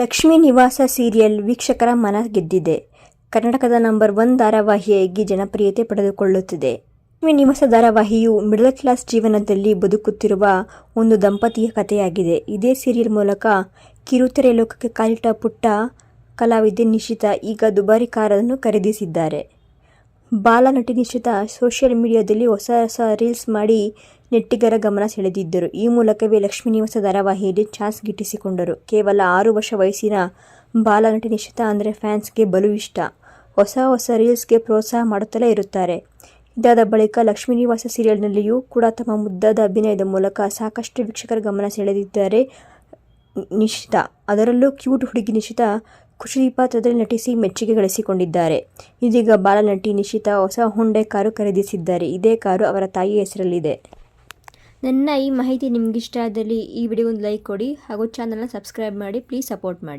ಲಕ್ಷ್ಮೀ ನಿವಾಸ ಸೀರಿಯಲ್ ವೀಕ್ಷಕರ ಮನ ಗೆದ್ದಿದೆ. ಕರ್ನಾಟಕದ ನಂಬರ್ ಒನ್ ಧಾರಾವಾಹಿಯಾಗಿ ಜನಪ್ರಿಯತೆ ಪಡೆದುಕೊಳ್ಳುತ್ತಿದೆ. ಲಕ್ಷ್ಮೀ ನಿವಾಸ ಧಾರಾವಾಹಿಯು ಮಿಡಲ್ ಕ್ಲಾಸ್ ಜೀವನದಲ್ಲಿ ಬದುಕುತ್ತಿರುವ ಒಂದು ದಂಪತಿಯ ಕಥೆಯಾಗಿದೆ. ಇದೇ ಸೀರಿಯಲ್ ಮೂಲಕ ಕಿರುತೆರೆ ಲೋಕಕ್ಕೆ ಕಾಲಿಟ್ಟ ಪುಟ್ಟ ಕಲಾವಿದೆ ನಿಶಿತಾ ಈಗ ದುಬಾರಿ ಕಾರನ್ನು ಖರೀದಿಸಿದ್ದಾರೆ. ಬಾಲ ನಟಿ ನಿಶಿತಾ ಸೋಷಿಯಲ್ ಮೀಡಿಯಾದಲ್ಲಿ ಹೊಸ ಹೊಸ ರೀಲ್ಸ್ ಮಾಡಿ ನೆಟ್ಟಿಗರ ಗಮನ ಸೆಳೆದಿದ್ದರು. ಈ ಮೂಲಕವೇ ಲಕ್ಷ್ಮೀ ನಿವಾಸ ಧಾರಾವಾಹಿಯಲ್ಲಿ ಚಾನ್ಸ್ ಗಿಟ್ಟಿಸಿಕೊಂಡರು. ಕೇವಲ ಆರು ವರ್ಷ ವಯಸ್ಸಿನ ಬಾಲನಟಿ ನಿಶಿತಾ ಅಂದರೆ ಫ್ಯಾನ್ಸ್ಗೆ ಬಲು ಇಷ್ಟ. ಹೊಸ ಹೊಸ ರೀಲ್ಸ್ಗೆ ಪ್ರೋತ್ಸಾಹ ಮಾಡುತ್ತಲೇ ಇರುತ್ತಾರೆ. ಇದಾದ ಬಳಿಕ ಲಕ್ಷ್ಮೀ ನಿವಾಸ ಸೀರಿಯಲ್ನಲ್ಲಿಯೂ ಕೂಡ ತಮ್ಮ ಮುದ್ದಾದ ಅಭಿನಯದ ಮೂಲಕ ಸಾಕಷ್ಟು ವೀಕ್ಷಕರ ಗಮನ ಸೆಳೆದಿದ್ದಾರೆ ನಿಶಿತಾ ಅದರಲ್ಲೂ ಕ್ಯೂಟ್ ಹುಡುಗಿ ನಿಶಿತಾ ಖುಷಿ ಪಾತ್ರದಲ್ಲಿ ನಟಿಸಿ ಮೆಚ್ಚುಗೆ ಗಳಿಸಿಕೊಂಡಿದ್ದಾರೆ. ಇದೀಗ ಬಾಲನಟಿ ನಿಶಿತಾ ಹೊಸ ಹುಂಡೆ ಕಾರು ಖರೀದಿಸಿದ್ದಾರೆ. ಇದೇ ಕಾರು ಅವರ ತಾಯಿಯ ಹೆಸರಲ್ಲಿದೆ. ನನ್ನ ಈ ಮಾಹಿತಿ ನಿಮಗಿಷ್ಟ ಆದಲ್ಲಿ ಈ ವಿಡಿಯೋ ಒಂದು ಲೈಕ್ ಕೊಡಿ ಹಾಗೂ ಚಾನಲ್ನ ಸಬ್ಸ್ಕ್ರೈಬ್ ಮಾಡಿ ಪ್ಲೀಸ್ ಸಪೋರ್ಟ್ ಮಾಡಿ.